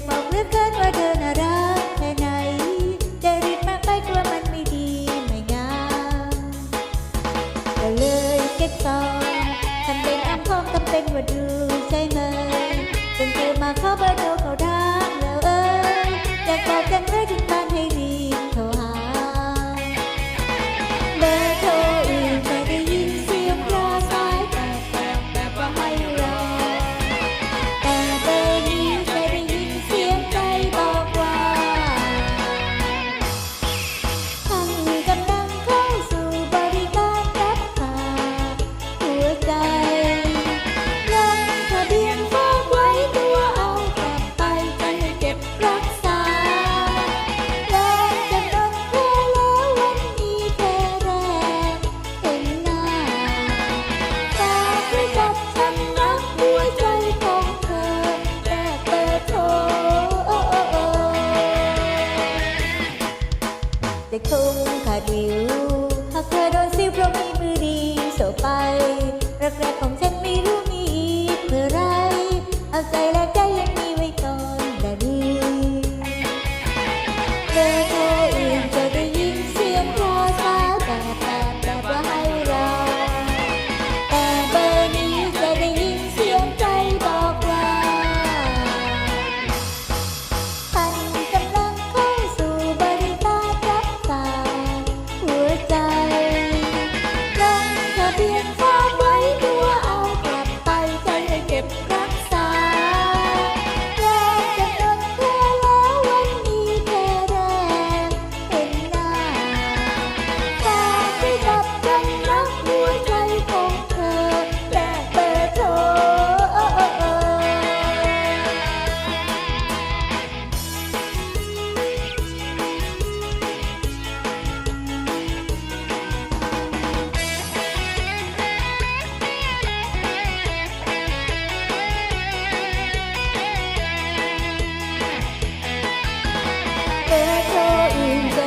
ากบองเลือเกินว่าเธอน่ารักแค่ไหนจะรีบมากไปกลัวมันไม่ดีไม่งามก็เลยเก็บซองทำเป็นอ้อมค้อมทำเป็นว่าดูใช่ไหมจนเธอมาเข้าเบอร์ 통가류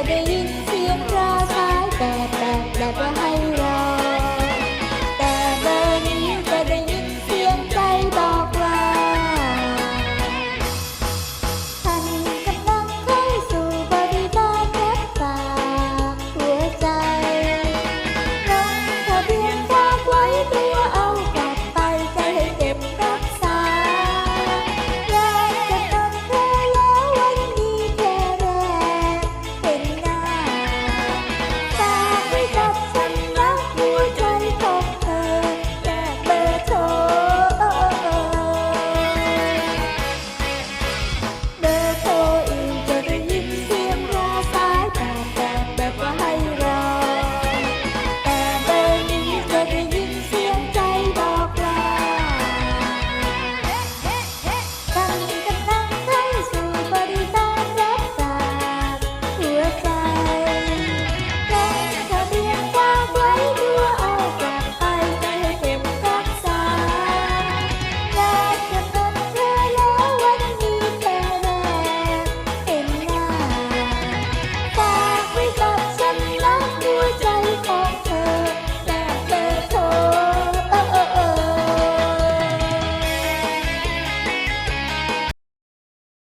strawberry